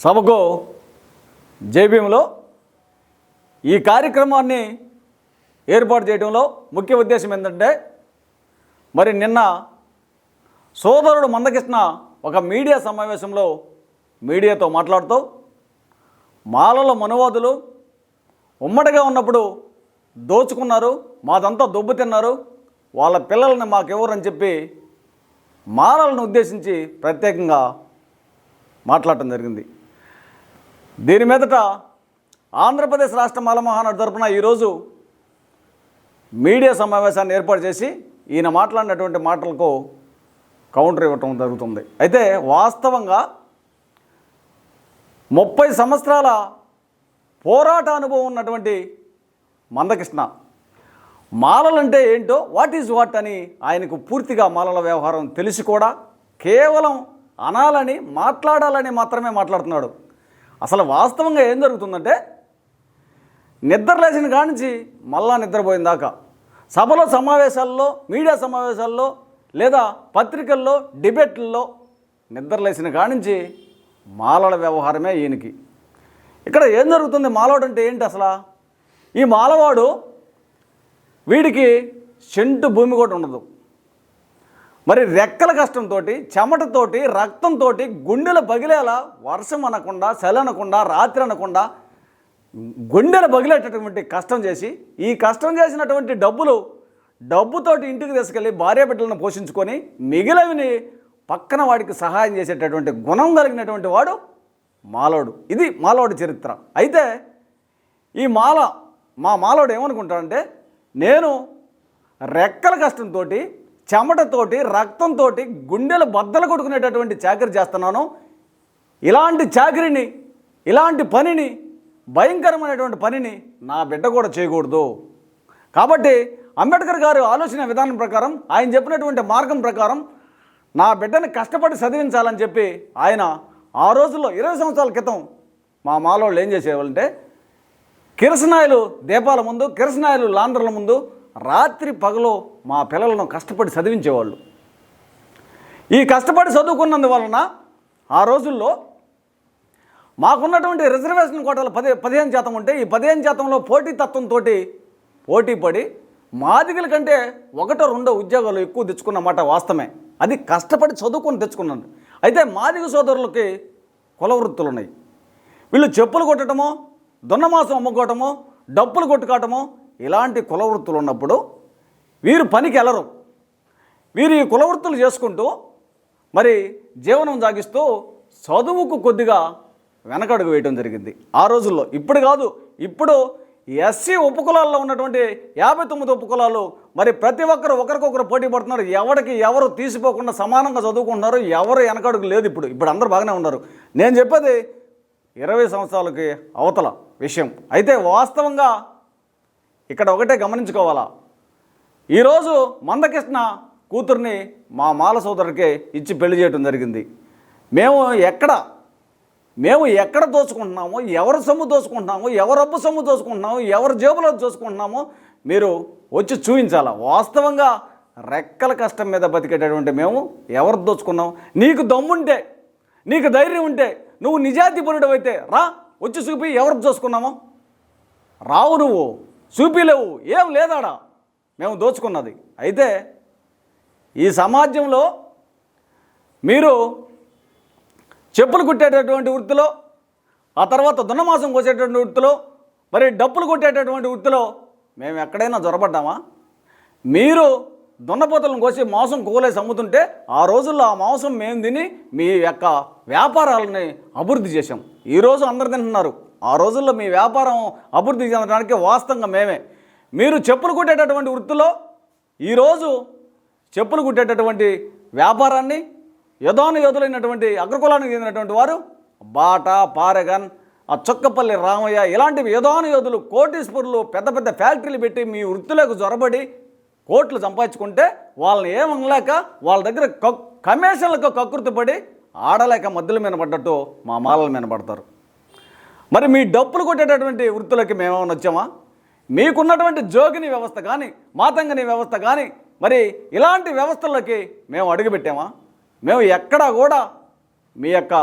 సభకు జేబీఎంలో ఈ కార్యక్రమాన్ని ఏర్పాటు చేయడంలో ముఖ్య ఉద్దేశం ఏంటంటే మరి నిన్న సోదరుడు మందకృష్ణ ఒక మీడియా సమావేశంలో మీడియాతో మాట్లాడుతూ మాలలో మనువాదులు ఉమ్మడిగా ఉన్నప్పుడు దోచుకున్నారు మాదంతా దొబ్బు తిన్నారు వాళ్ళ పిల్లల్ని మాకెవరని చెప్పి మాలలను ఉద్దేశించి ప్రత్యేకంగా మాట్లాడటం జరిగింది. దీని మీదట ఆంధ్రప్రదేశ్ రాష్ట్ర మాల మహానాడు తరపున ఈరోజు మీడియా సమావేశాన్ని ఏర్పాటు చేసి ఈయన మాట్లాడినటువంటి మాటలకు కౌంటర్ ఇవ్వటం జరుగుతుంది. అయితే వాస్తవంగా ముప్పై సంవత్సరాల పోరాట అనుభవం ఉన్నటువంటి మందకృష్ణ మాలలంటే ఏంటో వాట్ ఈజ్ వాట్ అని ఆయనకు పూర్తిగా మాలల వ్యవహారం తెలిసి కూడా కేవలం అనాలని మాట్లాడాలని మాత్రమే మాట్లాడుతున్నాడు. అసలు వాస్తవంగా ఏం జరుగుతుందంటే నిద్ర లేచిన కానించి మళ్ళా నిద్రపోయిన దాకా. సభలో సమావేశాల్లో మీడియా సమావేశాల్లో లేదా పత్రికల్లో డిబేట్లలో నిద్రలేసిన కానించి మాలల వ్యవహారమే ఈయనకి. ఇక్కడ ఏం జరుగుతుంది? మాలవాడు అంటే ఏంటి అసలు? ఈ మాలవాడు వీడికి చెంటు భూమి కూడా ఉండదు. మరి రెక్కల కష్టంతో చెమటతోటి రక్తంతో గుండెలు పగిలేలా వర్షం అనకుండా చలనకుండా అనకుండా రాత్రి అనకుండా గుండెలు పగిలేటటువంటి కష్టం చేసి ఈ కష్టం చేసినటువంటి డబ్బులు డబ్బుతోటి ఇంటికి తీసుకెళ్ళి భార్య బిడ్డలను పోషించుకొని మిగిలినవి పక్కన వాడికి సహాయం చేసేటటువంటి గుణం కలిగినటువంటి వాడు మాలోడు. ఇది మాలోడి చరిత్ర. అయితే ఈ మాల మా మాలోడు ఏమనుకుంటాడంటే నేను రెక్కల కష్టంతో చెమటతోటి రక్తంతో గుండెలు బద్దలు కొట్టుకునేటటువంటి చాకరీ చేస్తున్నాను. ఇలాంటి చాకరీని ఇలాంటి పనిని భయంకరమైనటువంటి పనిని నా బిడ్డ కూడా చేయకూడదు. కాబట్టి అంబేద్కర్ గారు ఆలోచన విధానం ప్రకారం ఆయన చెప్పినటువంటి మార్గం ప్రకారం నా బిడ్డని కష్టపడి చదివించాలని చెప్పి ఆయన ఆ రోజుల్లో ఇరవై సంవత్సరాల క్రితం మా మాలోళ్ళు ఏం చేసేవాళ్ళంటే కిరసనాయలు దీపాల ముందు కిరసనాయలు లాండ్రల ముందు రాత్రి పగలో మా పిల్లలను కష్టపడి చదివించేవాళ్ళు. ఈ కష్టపడి చదువుకున్నందువలన ఆ రోజుల్లో మాకున్నటువంటి రిజర్వేషన్ కోటలు పది పదిహేను శాతం ఉంటే ఈ పదిహేను శాతంలో పోటీతత్వంతో పోటీ పడి మాదిగల కంటే ఒకటో రెండో ఉద్యోగాలు ఎక్కువ తెచ్చుకున్నమాట వాస్తవమే. అది కష్టపడి చదువుకొని తెచ్చుకున్నాను అయితే మాదిగ సోదరులకి కుల వృత్తులు ఉన్నాయి వీళ్ళు చెప్పులు కొట్టడమో దున్నమాసం అమ్ముకోవటమో డప్పులు కొట్టుకోవటమో ఇలాంటి కులవృత్తులు ఉన్నప్పుడు వీరు పనికి వెళ్ళరు వీరు ఈ కులవృత్తులు చేసుకుంటూ మరి జీవనం సాగిస్తూ చదువుకు కొద్దిగా వెనకడుగు వేయటం జరిగింది. ఆ రోజుల్లో ఇప్పుడు కాదు ఇప్పుడు ఎస్సీ ఉపకులాల్లో ఉన్నటువంటి యాభై తొమ్మిది ఉపకులాలు మరి ప్రతి ఒక్కరు ఒకరికొకరు పోటీ పడుతున్నారు. ఎవరికి ఎవరు తీసిపోకుండా సమానంగా చదువుకుంటున్నారు ఎవరు వెనకడుగు లేదు ఇప్పుడు. ఇప్పుడు అందరూ బాగానే ఉన్నారు. నేను చెప్పేది ఇరవై సంవత్సరాలకి అవతల విషయం. అయితే వాస్తవంగా ఇక్కడ ఒకటే గమనించుకోవాలా. ఈరోజు మందకృష్ణ కూతుర్ని మా మాల సోదరుడికి ఇచ్చి పెళ్ళి చేయడం జరిగింది. మేము ఎక్కడ? మేము ఎక్కడ దోచుకుంటున్నామో ఎవరి సొమ్ము దోచుకుంటున్నామో ఎవరు అప్పు సొమ్ము దోచుకుంటున్నామో ఎవరి జేబులో దోచుకుంటున్నామో మీరు వచ్చి చూపించాలా వాస్తవంగా రెక్కల కష్టం మీద బతికేటటువంటి మేము ఎవరు దోచుకున్నాం? నీకు దమ్ముంటే నీకు ధైర్యం ఉంటే నువ్వు నిజాతి పరుడు అయితే రా వచ్చి చూపి ఎవరు దోచుకున్నామో. రావు నువ్వు. చూపిలేవు ఏం లేదాడా? మేము దోచుకున్నది. అయితే ఈ సమాజంలో మీరు చెప్పులు కుట్టేటటువంటి వృత్తిలో ఆ తర్వాత దున్నమాసం కోసేటటువంటి వృత్తిలో మరి డప్పులు కొట్టేటటువంటి వృత్తిలో మేము ఎక్కడైనా జొరబడ్డామా? మీరు దున్నపోతలను కోసి మాంసం కోలేసి అమ్ముతుంటే ఆ రోజుల్లో ఆ మాంసం మేము తిని మీ యొక్క వ్యాపారాలని అభివృద్ధి చేశాం. ఈరోజు అందరు తింటున్నారు. ఆ రోజుల్లో మీ వ్యాపారం అభివృద్ధి చెందడానికి వాస్తవంగా మేమే. మీరు చెప్పులు కుట్టేటటువంటి వృత్తిలో ఈరోజు చెప్పులు కుట్టేటటువంటి వ్యాపారాన్ని యదోన యోధులైనటువంటి అగ్రకులానికి చెందినటువంటి వారు బాట పారగన్ ఆ చొక్కపల్లి రామయ్య ఇలాంటివి యదోన యోధులు కోటీశ్వరులు పెద్ద పెద్ద ఫ్యాక్టరీలు పెట్టి మీ వృత్తిలోకి జొరబడి కోట్లు సంపాదించుకుంటే వాళ్ళని ఏమనలేక వాళ్ళ దగ్గర కక్ కమిషన్లకు కకృతి పడి ఆడలేక మధ్యలో మీద పడ్డట్టు మా మాలల మీద పడతారు. మరి మీ డప్పులు కొట్టేటటువంటి వృత్తులకి మేమేమైనా వచ్చామా? మీకున్నటువంటి జోగిని వ్యవస్థ కానీ మాతంగని వ్యవస్థ కానీ మరి ఇలాంటి వ్యవస్థల్లోకి మేము అడుగుపెట్టామా? మేము ఎక్కడా కూడా మీ యొక్క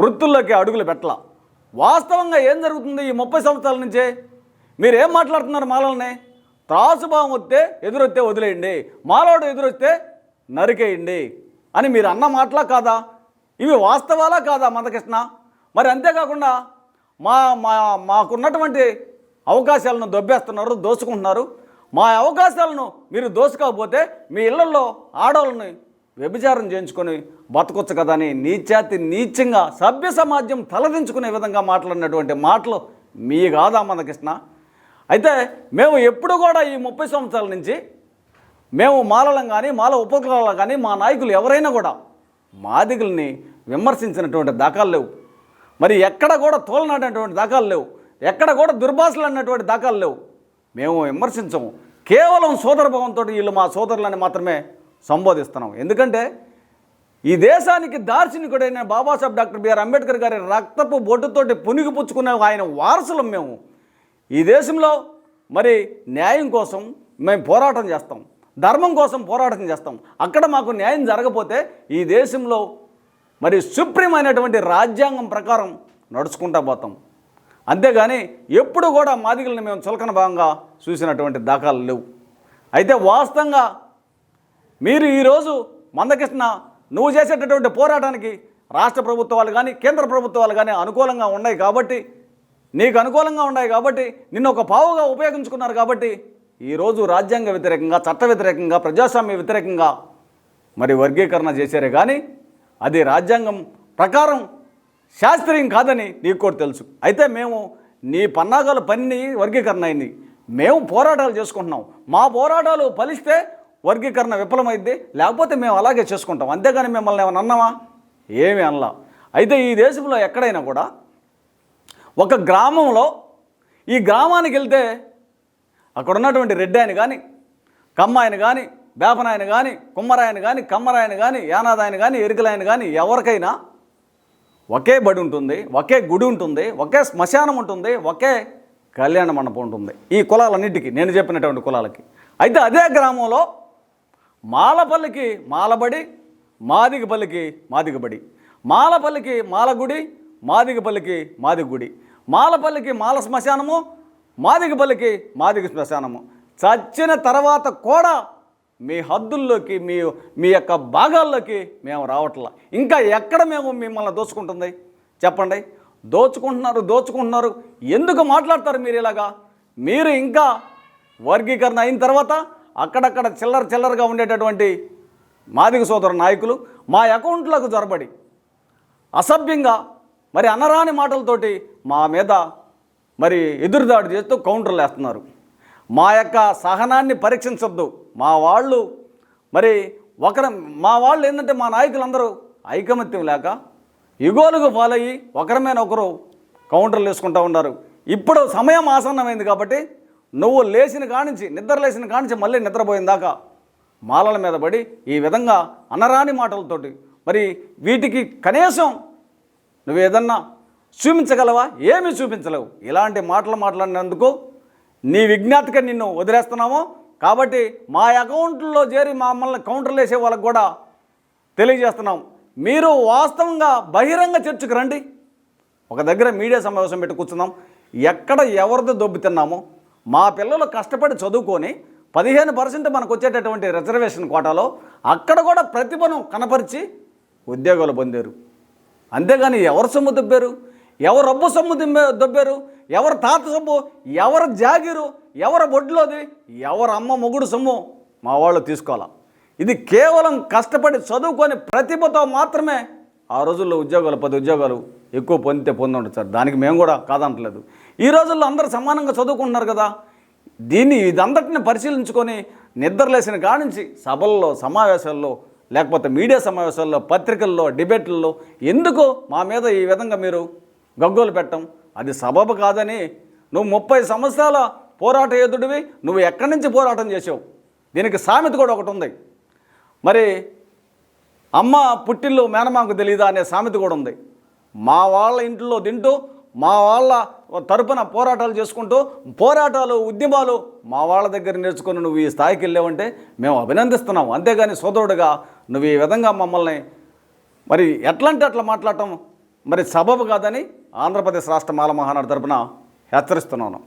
వృత్తుల్లోకి అడుగులు పెట్టలా. వాస్తవంగా ఏం జరుగుతుంది ఈ ముప్పై సంవత్సరాల నుంచే? మీరేం మాట్లాడుతున్నారు మాలల్ని? త్రాసుభావం వస్తే ఎదురొస్తే వదిలేయండి. మాలోడు ఎదురొస్తే నరికేయండి అని మీరు అన్న మాటలా కాదా? ఇవి వాస్తవాలా కాదా మందకృష్ణ? మరి అంతేకాకుండా మా మా మాకున్నటువంటి అవకాశాలను దొబ్బేస్తున్నారు దోచుకుంటున్నారు. మా అవకాశాలను మీరు దోచుకోకపోతే మీ ఇళ్ళలో ఆడవాళ్ళని వ్యభిచారం చేయించుకొని బతకొచ్చు కదా అని నీచాతి నీచంగా సభ్య సమాజం తలదించుకునే విధంగా మాట్లాడినటువంటి మాటలు మీ కాదా మందకృష్ణ అయితే మేము ఎప్పుడు కూడా ఈ ముప్పై సంవత్సరాల నుంచి మేము మాలలం కానీ మాల ఉపకులాలు కానీ మా నాయకులు ఎవరైనా కూడా మాదిగుల్ని విమర్శించినటువంటి దాఖలు లేవు. మరి ఎక్కడ కూడా తోలనాడినటువంటి దాఖలు లేవు. ఎక్కడ కూడా దుర్భాషలు అన్నటువంటి దాఖలు లేవు. మేము విమర్శించము. కేవలం సోదరభావంతో వీళ్ళు మా సోదరులని మాత్రమే సంబోధిస్తున్నాం ఎందుకంటే ఈ దేశానికి దార్శనికుడైన బాబాసాహెబ్ డాక్టర్ బిఆర్ అంబేద్కర్ గారి రక్తపు బొట్టుతోటి పునిగిపుచ్చుకునే ఆయన వారసులం మేము. ఈ దేశంలో మరి న్యాయం కోసం మేము పోరాటం చేస్తాం. ధర్మం కోసం పోరాటం చేస్తాం. అక్కడ మాకు న్యాయం జరగపోతే ఈ దేశంలో మరి సుప్రీం అయినటువంటి రాజ్యాంగం ప్రకారం నడుచుకుంటా పోతాం. అంతేగాని ఎప్పుడు కూడా మాదిగలను మేము చులకన భాగంగా చూసినటువంటి దాఖలు లేవు. అయితే వాస్తవంగా మీరు ఈరోజు మందకృష్ణ నువ్వు చేసేటటువంటి పోరాటానికి రాష్ట్ర ప్రభుత్వాలు కానీ కేంద్ర ప్రభుత్వాలు కానీ అనుకూలంగా ఉన్నాయి కాబట్టి నీకు అనుకూలంగా ఉన్నాయి కాబట్టి నిన్ను ఒక పావుగా ఉపయోగించుకున్నారు కాబట్టి ఈరోజు రాజ్యాంగ వ్యతిరేకంగా చట్ట వ్యతిరేకంగా ప్రజాస్వామ్య వ్యతిరేకంగా మరి వర్గీకరణ చేశారే కానీ అది రాజ్యాంగం ప్రకారం శాస్త్రీయం కాదని నీకు కూడా తెలుసు. అయితే మేము నీ పన్నాగాల పని వర్గీకరణ అయింది. మేము పోరాటాలు చేసుకుంటున్నాం. మా పోరాటాలు ఫలిస్తే వర్గీకరణ విఫలమైంది లేకపోతే మేము అలాగే చేసుకుంటాం. అంతేగాని మిమ్మల్ని ఏమైనా అన్నామా ఏమి అనలా. అయితే ఈ దేశంలో ఎక్కడైనా కూడా ఒక గ్రామంలో ఈ గ్రామానికి వెళ్తే అక్కడ ఉన్నటువంటి రెడ్డి ఆయన కానీ కమ్మాయన కానీ బేపనాయన కానీ కుమ్మరాయన కానీ కమ్మరాయన కానీ యానాదాయన కానీ ఎరుకలాయన కానీ ఎవరికైనా ఒకే బడి ఉంటుంది ఒకే గుడి ఉంటుంది ఒకే శ్మశానం ఉంటుంది ఒకే కళ్యాణ మండపం ఉంటుంది. ఈ కులాలన్నిటికీ నేను చెప్పినటువంటి కులాలకి. అయితే అదే గ్రామంలో మాలపల్లికి మాలబడి మాదిగపల్లికి మాదిగబడి మాలపల్లికి మాలగుడి మాదిగపల్లికి మాదిగుడి మాలపల్లికి మాల శ్మశానము మాదిగపల్లికి మాదిగ శ్మశానము. చచ్చిన తర్వాత కూడా మీ హద్దుల్లోకి మీ మీ యొక్క భాగాల్లోకి మేము రావట్లా. ఇంకా ఎక్కడ మేము మిమ్మల్ని దోచుకుంటుంది? చెప్పండి. దోచుకుంటున్నారు దోచుకుంటున్నారు. ఎందుకు మాట్లాడతారు మీరు ఇలాగా? మీరు ఇంకా వర్గీకరణ అయిన తర్వాత అక్కడక్కడ చిల్లర చిల్లరగా ఉండేటటువంటి మాదిగ సోదర నాయకులు మా అకౌంట్లకు జొరబడి అసభ్యంగా మరి అనరాని మాటలతోటి మా మీద మరి ఎదురుదాడి చేస్తూ కౌంటర్లు వేస్తున్నారు. మా యొక్క సహనాన్ని పరీక్షించొద్దు. మా వాళ్ళు మరి ఒకరి మా వాళ్ళు ఏంటంటే మా నాయకులందరూ ఐకమత్యం లేక యుగోలుగు పాలయ్యి ఒకరి మీద ఒకరు కౌంటర్లు వేసుకుంటూ ఉన్నారు. ఇప్పుడు సమయం ఆసన్నమైంది కాబట్టి నువ్వు లేచిన కానించి నిద్ర లేచిన కానించి మళ్ళీ నిద్రపోయిన దాకా మాలల మీద పడి ఈ విధంగా అనరాని మాటలతోటి మరి వీటికి కనీసం నువ్వు ఏదన్నా చూపించగలవా? ఏమీ చూపించలేవు. ఇలాంటి మాటలు మాట్లాడినందుకు నీ విజ్ఞాతగా నిన్ను వదిలేస్తున్నాము. కాబట్టి మా అకౌంట్లో చేరి మమ్మల్ని కౌంటర్లు వేసే వాళ్ళకు కూడా తెలియజేస్తున్నాం. మీరు వాస్తవంగా బహిరంగ చర్చకు రండి. ఒక దగ్గర మీడియా సమావేశం పెట్టి కూర్చున్నాం ఎక్కడ ఎవరిది దొబ్బి తిన్నామో? మా పిల్లలు కష్టపడి చదువుకొని పదిహేను పర్సెంట్ మనకు వచ్చేటటువంటి రిజర్వేషన్ కోటాలో అక్కడ కూడా ప్రతిభను కనపరిచి ఉద్యోగాలు పొందారు. అంతేగాని ఎవరు సొమ్ము దొబ్బారు? ఎవరు రబ్బు సొమ్ము దిమ్మే దొబ్బారు? ఎవరు తాత సొమ్ము? ఎవరు జాగిరు? ఎవరు బొడ్లోది? ఎవరు అమ్మ మొగుడు సొమ్ము? మా వాళ్ళు తీసుకోవాలా. ఇది కేవలం కష్టపడి చదువుకొని ప్రతిభతో మాత్రమే ఆ రోజుల్లో ఉద్యోగాలు పది ఉద్యోగాలు ఎక్కువ పొందితే పొంది సార్. దానికి మేము కూడా కాదంటలేదు. ఈ రోజుల్లో అందరూ సమానంగా చదువుకుంటున్నారు కదా. దీన్ని ఇదంతటిని పరిశీలించుకొని నిద్రలేసిన కానించి సభల్లో సమావేశాల్లో లేకపోతే మీడియా సమావేశాల్లో పత్రికల్లో డిబేట్లలో ఎందుకు మా మీద ఈ విధంగా మీరు గగ్గోలు పెట్టం. అది సబబు కాదని నువ్వు ముప్పై సంవత్సరాల పోరాట యోధుడివి నువ్వు ఎక్కడి నుంచి పోరాటం చేసావు దీనికి సామెత కూడా ఒకటి ఉంది. మరి అమ్మ పుట్టిల్లు మేనమాకు తెలియదా అనే సామెత కూడా ఉంది. మా వాళ్ళ ఇంట్లో తింటూ మా వాళ్ళ తరపున పోరాటాలు చేసుకుంటూ పోరాటాలు ఉద్యమాలు మా వాళ్ళ దగ్గర నేర్చుకుని నువ్వు ఈ స్థాయికి వెళ్ళావంటే మేము అభినందిస్తున్నాం. అంతేగాని సోదరుడుగా నువ్వు ఈ విధంగా మమ్మల్ని మరి ఎట్లంటే అట్లా మాట్లాడటం? మరి సబబు కాదని ఆంధ్రప్రదేశ్ రాష్ట్ర మాల మహానాడు తరపున హెచ్చరిస్తున్నాను.